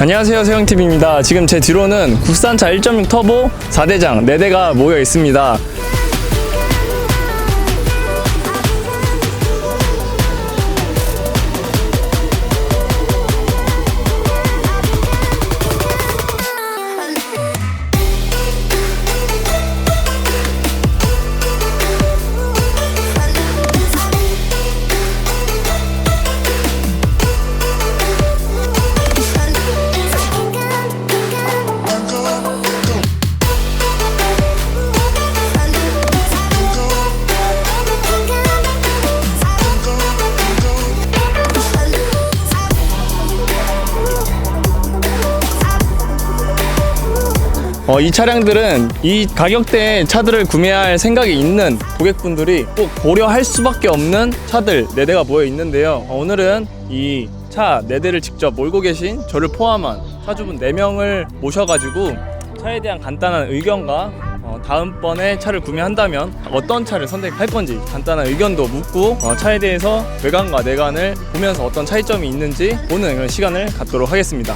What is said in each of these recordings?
안녕하세요 세영TV입니다. 지금 제 뒤로는 국산차 1.6 터보 4대장 4대가 모여 있습니다 어, 이 차량들은 이 가격대의 차들을 구매할 생각이 있는 고객분들이 꼭 고려할 수밖에 없는 차들 4대가 모여 있는데요 어, 오늘은 이 차 4대를 직접 몰고 계신 저를 포함한 차주분 4명을 모셔가지고 차에 대한 간단한 의견과 어, 다음번에 차를 구매한다면 어떤 차를 선택할 건지 간단한 의견도 묻고 어, 차에 대해서 외관과 내관을 보면서 어떤 차이점이 있는지 보는 그런 시간을 갖도록 하겠습니다.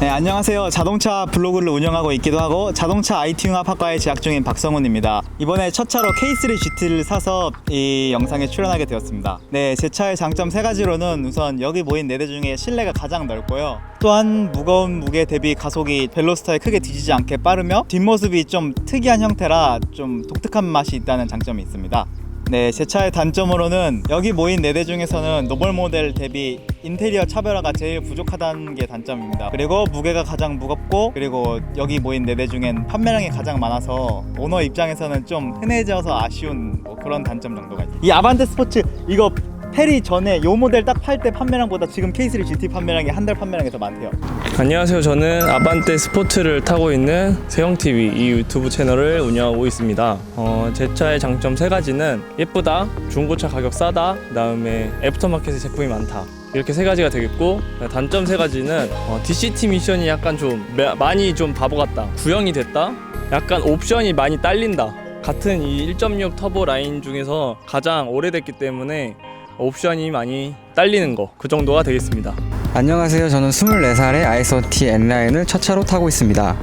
네, 안녕하세요. 자동차 블로그를 운영하고 있기도 하고 자동차 IT 융합학과에 재학 중인 박성훈입니다. 이번에 첫 차로 K3 GT를 사서 이 영상에 출연하게 되었습니다. 네, 제 차의 장점 세 가지로는 우선 여기 모인 네 대 중에 실내가 가장 넓고요. 또한 무거운 무게 대비 가속이 벨로스터에 크게 뒤지지 않게 빠르며 뒷모습이 좀 특이한 형태라 좀 독특한 맛이 있다는 장점이 있습니다. 네, 제 차의 단점으로는 여기 모인 네대 중에서는 노멀 모델 대비 인테리어 차별화가 제일 부족하다는 게 단점입니다. 그리고 무게가 가장 무겁고 그리고 여기 모인 네대 중엔 판매량이 가장 많아서 오너 입장에서는 좀 흔해져서 아쉬운 뭐 그런 단점 정도가 있습니다. 이 아반떼 스포츠 이거 페리 전에 요 모델 딱 팔 때 판매량보다 지금 K3 GT 판매량이 한 달 판매량이 더 많대요. 안녕하세요. 저는 아반떼 스포츠를 타고 있는 세영TV 이 유튜브 채널을 운영하고 있습니다. 어, 제 차의 장점 세 가지는 예쁘다, 중고차 가격 싸다, 그 다음에 애프터마켓의 제품이 많다. 이렇게 세 가지가 되겠고 단점 세 가지는 어, DCT 미션이 약간 좀 매- 많이 좀 바보 같다. 구형이 됐다. 약간 옵션이 많이 딸린다. 같은 이 1.6 터보 라인 중에서 가장 오래됐기 때문에 옵션이 많이 딸리는 거 그 정도가 되겠습니다. 안녕하세요. 저는 24살의 아이소티 N라인을 첫 차로 타고 있습니다.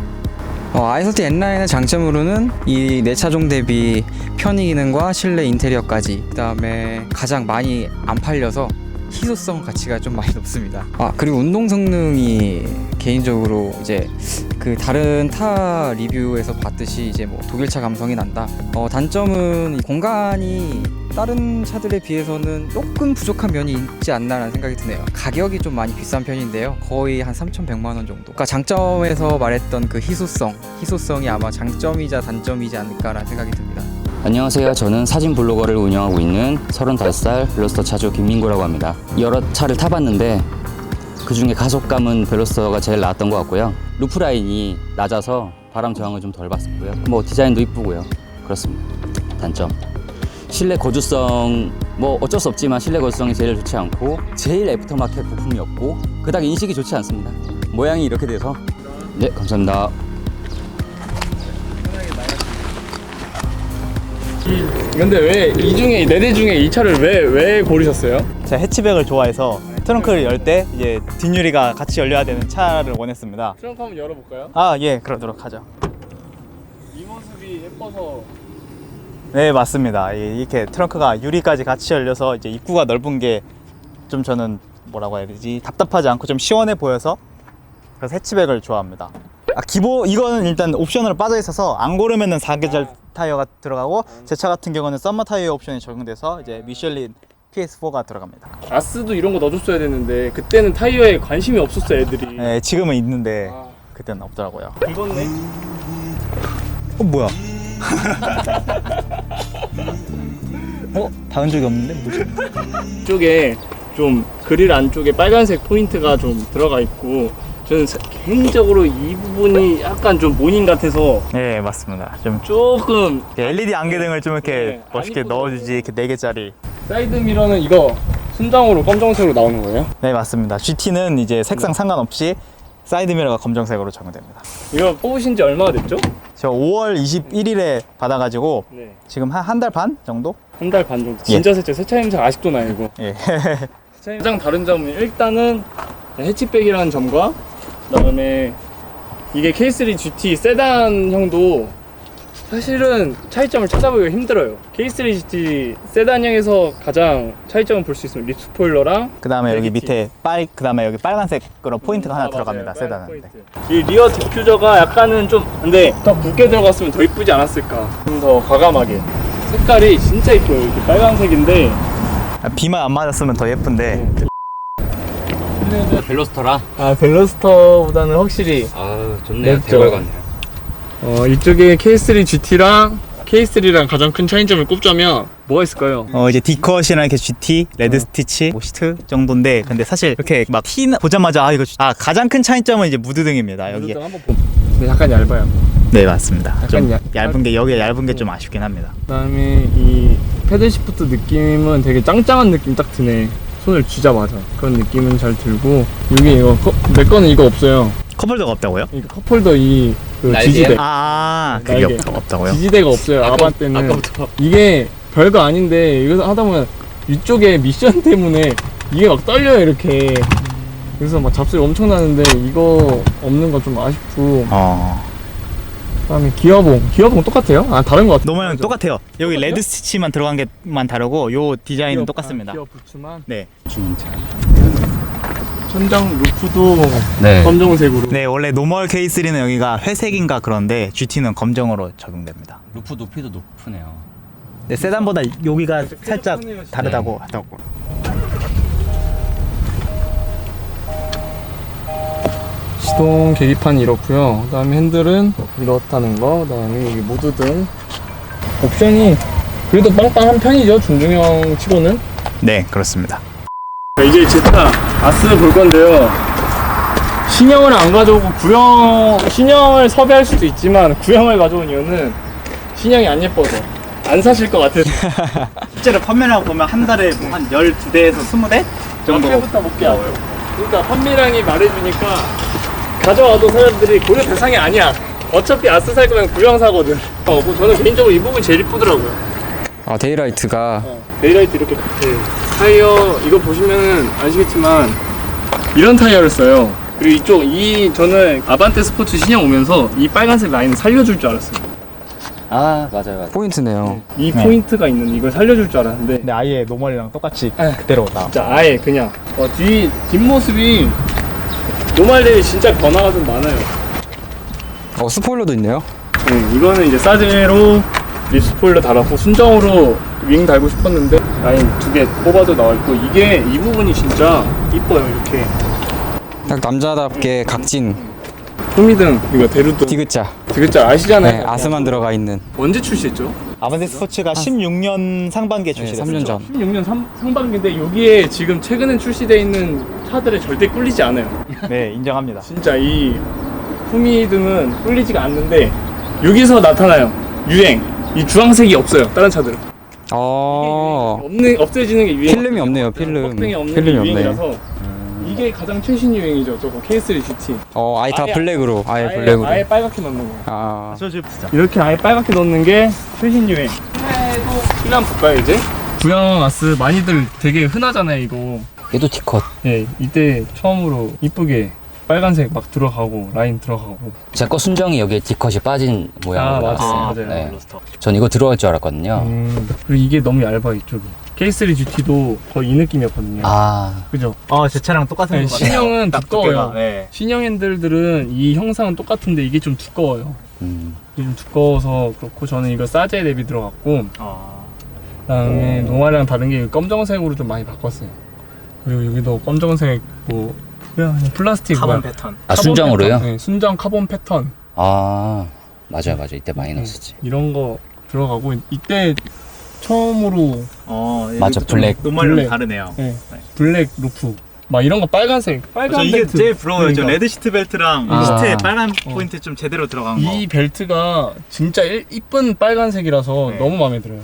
어, 아이소티 N라인의 장점으로는 이 내 차종 대비 편의 기능과 실내 인테리어까지 그 다음에 가장 많이 안 팔려서 희소성 가치가 좀 많이 높습니다. 아 그리고 운동 성능이 개인적으로 이제 그 다른 타 리뷰에서 봤듯이 이제 뭐 독일차 감성이 난다. 어, 단점은 이 공간이 다른 차들에 비해서는 조금 부족한 면이 있지 않나라는 생각이 드네요. 가격이 좀 많이 비싼 편인데요. 거의 한 3,100만 원 정도. 그러니까 장점에서 말했던 그 희소성, 희소성이 아마 장점이자 단점이지 않을까라는 생각이 듭니다. 안녕하세요. 저는 사진 블로거를 운영하고 있는 35살 블러스터 차주 김민구라고 합니다. 여러 차를 타봤는데 그 중에 가속감은 벨로스터가 제일 나았던 것 같고요. 루프 라인이 낮아서 바람 저항을 좀 덜 받았고요. 뭐 디자인도 이쁘고요. 그렇습니다. 단점. 실내 거주성 뭐 어쩔 수 없지만 실내 거주성이 제일 좋지 않고 제일 애프터마켓 부품이 없고 그닥 인식이 좋지 않습니다. 모양이 이렇게 돼서 네 감사합니다. 근데 왜 이 중에 네대 중에 이 차를 왜 왜 고르셨어요? 제가 해치백을 좋아해서 트렁크를 열 때 이제 뒷유리가 같이 열려야 되는 차를 원했습니다. 트렁크 한번 열어볼까요? 아, 예, 그러도록 하죠. 이 모습이 예뻐서 네 맞습니다. 이- 이렇게 트렁크가 유리까지 같이 열려서 이제 입구가 넓은 게 좀 저는 뭐라고 해야 되지 답답하지 않고 좀 시원해 보여서 그래서 해치백을 좋아합니다. 아 기본 이거는 일단 옵션으로 빠져 있어서 안 고르면은 사계절 타이어가 들어가고 제 차 같은 경우는 썸머 타이어 옵션이 적용돼서 이제 미슐린 PS4가 들어갑니다. 아스도 이런 거 넣어줬어야 되는데 그때는 타이어에 관심이 없었어 애들이. 네 지금은 있는데 아. 그때는 없더라고요. 이건네. 어 뭐야? 어 닿은 적이 없는데 뭐지? 쪽에 좀 그릴 안쪽에 빨간색 포인트가 좀 들어가 있고 저는 사- 개인적으로 이 부분이 약간 좀 모닝 같아서 네 맞습니다. 좀 조금 LED 안개등을 좀 이렇게 네, 멋있게 안 넣어주지 이렇게 네 개짜리. 사이드 미러는 이거 순정으로 검정색으로 나오는 거예요? 네 맞습니다. GT는 이제 색상 상관없이 사이드 미러가 검정색으로 적용됩니다. 이거 뽑으신 지 얼마나 됐죠? 저 5월 21일에 받아가지고 네. 지금 한 한 달 반 정도? 한 달 반 정도. 진짜 세차 세차 냄새 아직도 나요 이거. 예. 가장 다른 점은 일단은 해치백이라는 점과 그다음에 이게 K3 GT 세단형도 사실은 차이점을 찾아보기가 힘들어요. K3 GT 세단형에서 가장 차이점을 볼 수 있으면 립 스포일러랑 그 다음에 여기 LDT. 밑에 빨, 그 다음에 여기 빨간색으로 포인트가 하나 아, 들어갑니다. 세단은. 네. 이 리어 디퓨저가 약간은 좀 근데 더 굵게 들어갔으면 더 이쁘지 않았을까? 좀 더 과감하게. 색깔이 진짜 이뻐요. 이렇게 빨간색인데 아, 비만 안 맞았으면 더 예쁜데. 벨로스터라. 아 벨로스터보다는 확실히 아 좋네요. 맵죠. 대박 같네요. 어, 이쪽에 K3 GT랑 K3랑 가장 큰 차이점을 꼽자면 뭐가 있을까요? 어 이제 디컷이랑 이렇게 GT, 레드 스티치, 뭐 시트 정도인데 근데 사실 이렇게 막 티 보자마자 아 이거 아 가장 큰 차이점은 이제 무드등입니다. 여기. 한번 보. 근데 약간 얇아요. 네 맞습니다. 좀 얇- 얇은 게 여기 얇은 게 좀 아쉽긴 합니다. 그다음에 이 패들 시프트 느낌은 되게 짱짱한 느낌 딱 드네. 손을 쥐자마자 그런 느낌은 잘 들고 여기 이거 커, 내 거는 이거 없어요. 컵홀더가 없다고요? 이 컵홀더 이그 날개요? 지지대 아 그게 날개. 없, 없다고요? 지지대가 없어요. 아반 때는 이게 별거 아닌데 이거 하다 보면 위쪽에 미션 때문에 이게 막 떨려요 이렇게. 그래서 막 잡소리 엄청 나는데 이거 없는 건좀 아쉽고 어 그다음에 기어봉 기어봉 똑같아요? 아 다른 거 같아요. 노멀랑 똑같아요. 여기 똑같아요? 레드 스티치만 들어간 게만 다르고 요 디자인은 기어- 똑같습니다. 아, 기어 부츠만 네. 천장 루프도 네. 검정색으로. 네 원래 노멀 K3는 여기가 회색인가 그런데 GT는 검정으로 적용됩니다. 루프 높이도 높으네요. 네, 세단보다 여기가 살짝 쾌적하네요, 진짜. 다르다고 하더라고. 시동 계기판이 이렇고요. 그 다음에 핸들은 이렇다는 거. 그 다음에 여기 모드등 옵션이 그래도 빵빵한 편이죠. 준중형 치고는. 네 그렇습니다. 이제 제타 아스 볼 건데요. 신형을 안 가져오고 구형 신형을 섭외할 수도 있지만 구형을 가져온 이유는 신형이 안 예뻐서 안 사실 것 같아서 실제로 하고 보면 한 달에 뭐한 12대에서 20대 정도 앞에부터 먹게 나와요. 그러니까 판매량이 말해주니까 가져와도 사람들이 고려 대상이 아니야. 어차피 아스 살 거면 구형 사거든. 어, 뭐 저는 개인적으로 이 부분이 제일 이쁘더라고요. 아 데이라이트가 어, 데이라이트 이렇게 네. 타이어 이거 보시면 아시겠지만 이런 타이어를 써요. 그리고 이쪽 이 저는 아반떼 스포츠 신형 오면서 이 빨간색 라인을 살려줄 줄 알았어요. 아 맞아요 맞아요. 포인트네요. 이 네. 포인트가 있는 이걸 살려줄 줄 알았는데 근데 아예 노멀이랑 똑같이 에. 그대로 나. 진짜 아예 그냥 어, 뒤 뒷모습이 노말들이 진짜 변화가 좀 많아요. 어 스포일러도 있네요. 네, 이거는 이제 사제로 립스포일러 달았고 순정으로 윙 달고 싶었는데 라인 두 개 뽑아도 나와 있고 이게 이 부분이 진짜 이뻐요 이렇게 딱 남자답게 각진 후미등 이거 대루등 디귿자. 디귿자 아시잖아요. 네, 아스만 들어가 있는. 언제 출시했죠? 아반떼 스포츠가 16년 상반기에 네, 출시됐어요. 3년 전. 16년 상, 상반기인데 여기에 지금 최근에 출시되어 있는 차들에 절대 꿀리지 않아요. 네 인정합니다. 진짜 이 후미 등은 꿀리지가 않는데 여기서 나타나요. 유행. 이 주황색이 없어요. 다른 차들은. 어. 없는 없어지는 게 유행. 필름이 없네요, 필름. 없는 필름이 게 없네. 유행이라서 이게 가장 최신 유행이죠. 저거 K3 GT. 어 아예 다 아예- 블랙으로. 아예 아예, 블랙으로. 아예 빨갛게 넣는 거. 아. 저 진짜 이렇게 아예 빨갛게 넣는 게 최신 유행. 해도 필요 한번 볼까요 이제? 구형 아스 많이들 되게 흔하잖아요 이거. 얘도 티컷. 예, 이때 처음으로 이쁘게 빨간색 막 들어가고 라인 들어가고. 제 거 순정이 여기에 티컷이 빠진 모양으로 아, 맞아요. 나왔어요. 맞아요. 네. 전 이거 들어갈 줄 알았거든요. 음, 그리고 이게 너무 얇아 이쪽이. K3 GT도 거의 이 느낌이었거든요. 아 그죠? 아제 차랑 똑같은 네, 것 같아요. 신형은 딱 두꺼워요. 두께가, 네. 신형 핸들들은 이 형상은 똑같은데 이게 좀 두꺼워요. 음. 이게 좀 두꺼워서 그렇고 저는 이거 사제 대비 들어갔고 어. 그다음에 노말이랑 다른 게 검정색으로 좀 많이 바꿨어요. 그리고 여기도 검정색 뭐 그냥 플라스틱 카본 뭐야. 패턴. 아 카본 순정으로요? 패턴. 네, 순정 카본 패턴 아 맞아요 맞아요 이때 많이 네. 넣었었지. 이런 거 들어가고 이때 처음으로 어 맞아, 이것도 좀 블랙. 블랙. 다르네요. 네, 블랙 루프 막 이런 거 빨간색 빨간 저 이게 벨트. 제일 부러워요. 저 그러니까. 레드 시트 벨트랑 아. 이 시트에 빨간 어. 포인트 좀 제대로 들어간 거. 이 벨트가 진짜 일- 이쁜 빨간색이라서 네. 너무 마음에 들어요.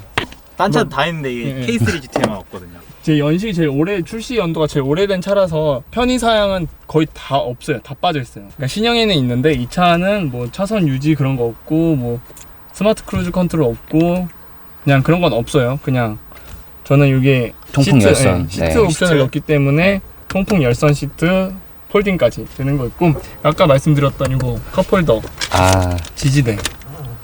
딴 차도 다 있는데 이게 네, 네. K3 GT에만 없거든요. 제 연식이 제일 오래 출시 연도가 제일 오래된 차라서 편의 사양은 거의 다 없어요. 다 빠져 있어요. 그러니까 신형에는 있는데 이 차는 뭐 차선 유지 그런 거 없고 뭐 시트 크루즈 컨트롤 없고 그냥 그런 건 없어요. 그냥 저는 이게 통풍 시트, 열선. 예, 시트 네. 옵션을 시트. 넣기 때문에 통풍 열선 시트 폴딩까지 되는 거 있고 아까 말씀드렸던 이거 컵홀더 아, 지지대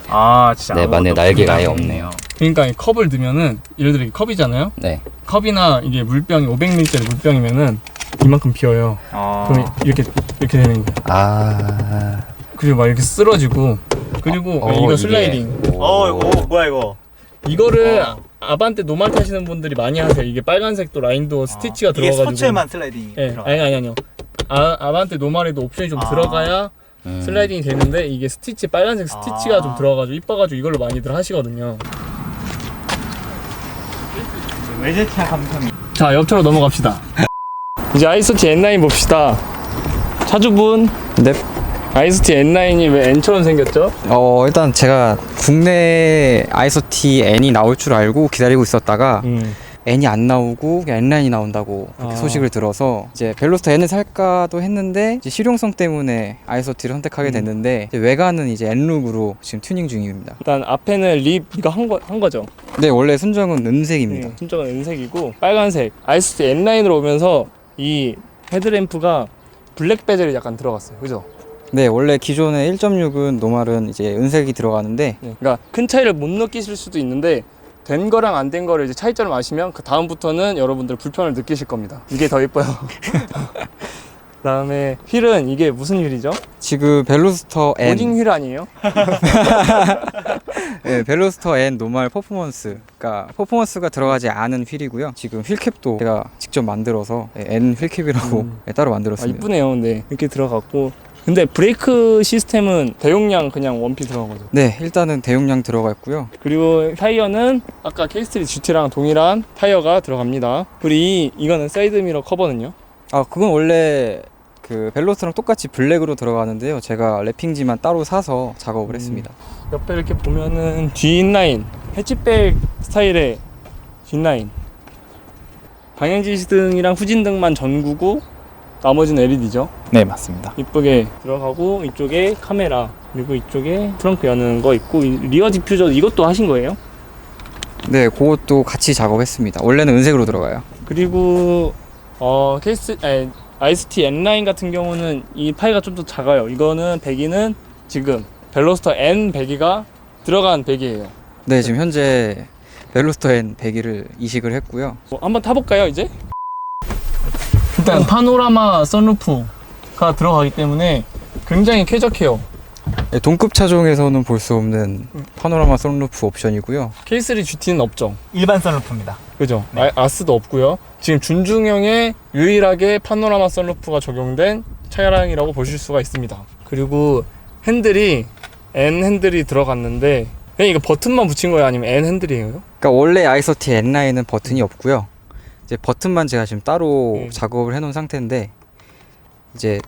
아 진짜. 네, 맞네. 날개가 아예 없네요. 그러니까 이 컵을 넣으면은 예를 들어 이 컵이잖아요 네. 컵이나 이게 물병이 500ml짜리 물병이면은 이만큼 비어요 아. 그럼 이렇게 이렇게 되는 거예요 아. 그리고 막 이렇게 쓰러지고 그리고 어, 이거 슬라이딩 어 이거 뭐야 이거? 이거를 어. 아반떼 노말 타시는 분들이 많이 하세요 이게 빨간색도 라인도 스티치가 아, 이게 들어가가지고 스포츠에만 슬라이딩이 예, 들어가. 아니 아니 아니요. 아 아반떼 노말에도 옵션이 좀 아. 들어가야 음. 슬라이딩이 되는데 이게 스티치 빨간색 스티치가 아. 좀 들어가가지고 이뻐가지고 이걸로 많이들 하시거든요. 외제차 감성이. 자 옆차로 넘어갑시다. 이제 아이스티 N9 봅시다. 차주분 네. 아이스티 N9이 왜 N처럼 생겼죠? 어 일단 제가 국내 아이소티 N이 나올 줄 알고 기다리고 있었다가 음. N이 안 나오고 그냥 N라인이 나온다고 그렇게 아. 소식을 들어서 이제 벨로스터 N을 살까도 했는데 이제 실용성 때문에 아이소티를 선택하게 음. 됐는데 이제 외관은 이제 N룩으로 지금 튜닝 중입니다. 일단 앞에는 립 이거 한, 거, 한 거죠. 네 원래 순정은 은색입니다. 음, 순정은 은색이고 빨간색 아이스티 N9으로 오면서 이 헤드램프가 블랙 베젤이 약간 들어갔어요. 그죠? 네 원래 기존의 1.6은 노말은 이제 은색이 들어가는데 네, 그러니까 큰 차이를 못 느끼실 수도 있는데 된 거랑 안 된 거를 이제 차이점을 아시면 그 다음부터는 여러분들 불편을 느끼실 겁니다. 이게 더 예뻐요. 그다음에 휠은 이게 무슨 휠이죠? 지금 벨로스터 N 오징 휠 아니에요? 네, 벨로스터 N 노말 퍼포먼스 그러니까 퍼포먼스가 들어가지 않은 휠이고요. 지금 휠캡도 제가 직접 만들어서 네, N 휠캡이라고 음. 네, 따로 아 만들었습니다. 이쁘네요. 근데 이렇게 들어갔고 근데 브레이크 시스템은 대용량 그냥 원피 들어간 거죠. 네 일단은 대용량 들어가 있고요. 그리고 타이어는 아까 K3 GT랑 동일한 타이어가 들어갑니다. 그리고 이 이거는 사이드 미러 커버는요. 아 그건 원래 그 벨로스랑 똑같이 블랙으로 들어가는데요. 제가 랩핑지만 따로 사서 작업을 음. 했습니다. 옆에 이렇게 보면은 뒤 인라인 해치백 스타일의 뒷라인 방향지시등이랑 후진등만 전구고 나머지는 LED죠 네 맞습니다. 이쁘게 들어가고 이쪽에 카메라 그리고 이쪽에 트렁크 여는 거 있고 이 리어 디퓨저 이것도 하신 거예요? 네 그것도 같이 작업했습니다. 원래는 은색으로 들어가요. 그리고 어 케이스 아니, 아이스티 N9 같은 경우는 이 파이가 좀 더 작아요 이거는 배기는 지금 벨로스터 N 배기가 들어간 배기예요 네 지금 현재 벨로스터 N 100기를 이식을 했고요. 뭐 한번 타볼까요 이제? 일단 파노라마 선루프가 들어가기 때문에 굉장히 쾌적해요 네, 동급 차종에서는 볼 수 없는 파노라마 선루프 옵션이고요. K3 GT는 없죠 일반 선루프입니다. 그죠? 네. 아, 아스도 없고요 지금 준중형에 유일하게 파노라마 선루프가 적용된 차량이라고 보실 수가 있습니다 그리고 핸들이 N 핸들이 들어갔는데 그냥 이거 버튼만 붙인 거예요 아니면 N 핸들이에요? 그러니까 원래 아이소티 N9은 버튼이 없고요. 이제 버튼만 제가 지금 따로 음. 작업을 해놓은 상태인데 이제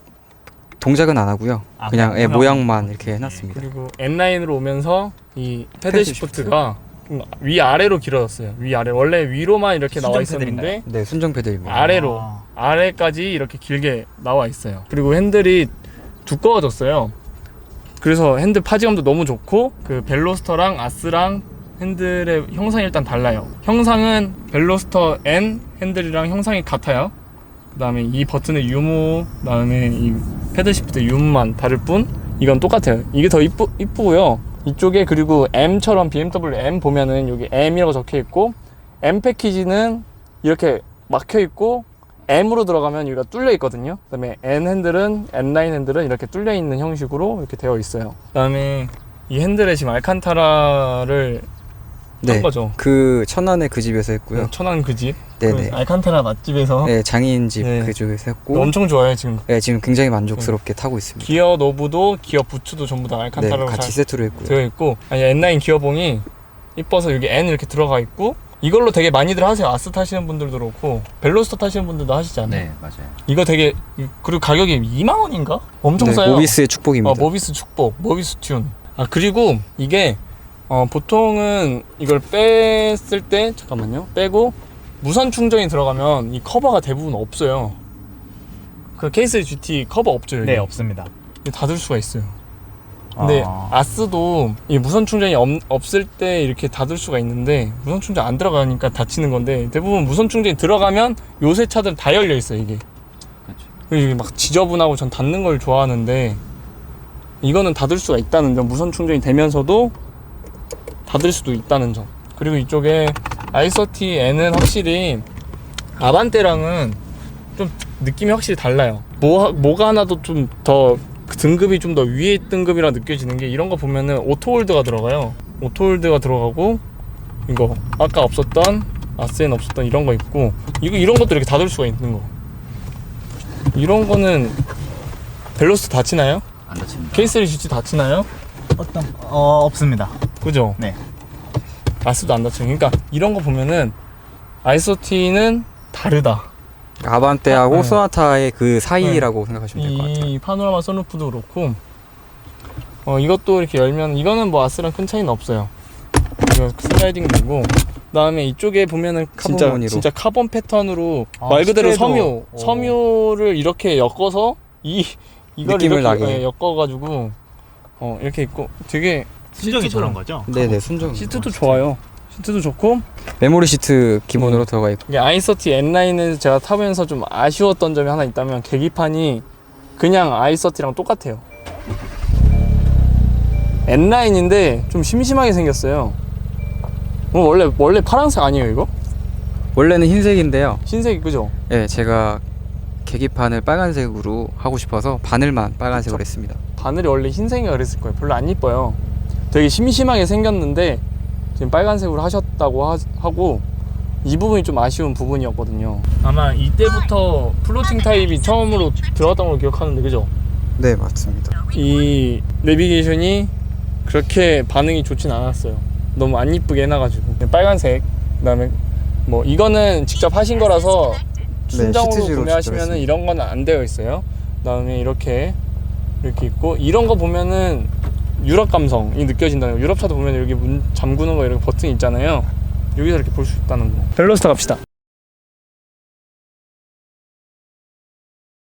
동작은 안 하고요. 아, 그냥 예, 모양. 모양만 이렇게 해놨습니다. 그리고 N9으로 오면서 이 패드 패드 시프트가 위 아래로 길어졌어요 위 아래 원래 위로만 이렇게 나와 있었는데? 네 순정 패드입니다. 아래로 아. 아래까지 이렇게 길게 나와 있어요. 그리고 핸들이 두꺼워졌어요. 그래서 핸들 파지감도 너무 좋고 그 벨로스터랑 아스랑 핸들의 형상이 일단 달라요. 형상은 벨로스터 N 핸들이랑 형상이 같아요. 그 다음에 이 버튼의 유무, 그 다음에 이 패드 시프트 유무만 다를 뿐 이건 똑같아요. 이게 더 이쁘 이쁘고요. 이쪽에 그리고 M처럼 BMW M 보면은 여기 M이라고 적혀 있고 M 패키지는 이렇게 막혀 있고 M으로 들어가면 여기가 뚫려 있거든요. 그다음에 N 핸들은 N9 핸들은 이렇게 뚫려 있는 형식으로 이렇게 되어 있어요. 그다음에 이 핸들에 지금 알칸타라를 한 네. 거죠. 그 천안의 그 집에서 했고요. 천안 그 집. 네네. 그 알칸타라 맛집에서 네 장인 집 네. 그쪽에서 했고 엄청 좋아요 지금. 네, 지금 굉장히 만족스럽게 타고 있습니다. 기어 노브도 기어 부츠도 전부 다 네, 알칸타라로 같이 잘 세트로 했고요. 되어 있고 아니 N9 기어봉이 이뻐서 여기 N 이렇게 들어가 있고 이걸로 되게 많이들 하세요. 아스 타시는 분들도 그렇고 벨로스터 타시는 분들도 하시지 않나요? 네, 맞아요. 이거 되게 그리고 가격이 2만 원인가? 엄청 네, 싸요. 모비스의 축복입니다. 어, 모비스 축복, 모비스 튠. 아 그리고 이게 어, 보통은 이걸 뺐을 때 잠깐만요. 빼고 무선 충전이 들어가면 이 커버가 대부분 없어요. 그 케이스 GT 커버 없죠. 여기. 네 없습니다. 닫을 수가 있어요. 근데 아. 아. 스도 이 무선 충전이 없, 없을 때 이렇게 닫을 수가 있는데 무선 충전 안 들어가니까 닫히는 건데 대부분 무선 충전이 들어가면 요새 차들 다 열려 있어요 이게. 그렇죠. 그리고 이게 막 지저분하고 전 닫는 걸 좋아하는데 이거는 닫을 수가 있다는 점 무선 충전이 되면서도 닫을 수도 있다는 점 그리고 이쪽에 아이서티 N은 확실히 아반떼랑은 좀 느낌이 확실히 달라요 뭐, 뭐가 하나도 좀 더 등급이 좀 더 위에 등급이라 느껴지는 게 이런 거 보면은 오토홀드가 들어가요 오토홀드가 들어가고 이거 아까 없었던 아스엔 없었던 이런 거 있고 이거 이런 것도 이렇게 닫을 수가 있는 거 이런 거는 벨로스 닫히나요? 안 다칩니다. 케이스리 GT 닫히나요? 어떤 어 없습니다. 그죠? 네. 아스도 안 닫혀 그러니까 이런 거 보면은 아이소티는 다르다 아반떼하고 네. 소나타의 그 사이라고 생각하시면 될 것 같아요. 이 파노라마 선루프도 그렇고 어 이것도 이렇게 열면 이거는 뭐 아스랑 큰 차이는 없어요 이거 슬라이딩 되고 그다음에 이쪽에 보면은 진짜 카본 무늬로. 진짜 카본 패턴으로 아, 말 그대로 스테도. 섬유 오. 섬유를 이렇게 엮어서 이 이걸 느낌을 이렇게 나게. 예, 엮어가지고 어 이렇게 있고 되게 순정이 시트도- 저런 거죠? 네네 순정. 시트도 좋아요 시트도 좋고 메모리 시트 기본으로 들어가 있고. 이게 아이서티 N9을 제가 타면서 좀 아쉬웠던 점이 하나 있다면 계기판이 그냥 아이서티랑 똑같아요. N9인데 좀 심심하게 생겼어요. 어, 원래 원래 파란색 아니에요 이거? 원래는 흰색인데요. 흰색이 그죠? 예, 제가 계기판을 빨간색으로 하고 싶어서 바늘만 빨간색으로 했습니다. 바늘이 원래 흰색이가 그랬을 거예요. 별로 안 이뻐요. 되게 심심하게 생겼는데 지금 빨간색으로 하셨다고 하, 하고 이 부분이 좀 아쉬운 부분이었거든요. 아마 이때부터 플로팅 타입이 처음으로 들어갔던 걸로 기억하는데 그죠? 네, 맞습니다. 이 내비게이션이 그렇게 반응이 좋진 않았어요. 너무 안 이쁘게 해놔가지고 빨간색 그 다음에 뭐 이거는 직접 하신 거라서 순정으로 시트지로 직접 구매하시면은 했습니다. 이런 건 안 되어 있어요. 그 다음에 이렇게 이렇게 있고 이런 거 보면은 유럽 감성이 느껴진다는 거. 유럽 차도 보면 여기 문 잠그는 거 이렇게 버튼 있잖아요. 여기서 이렇게 볼 수 있다는 거. 벨로스타 갑시다.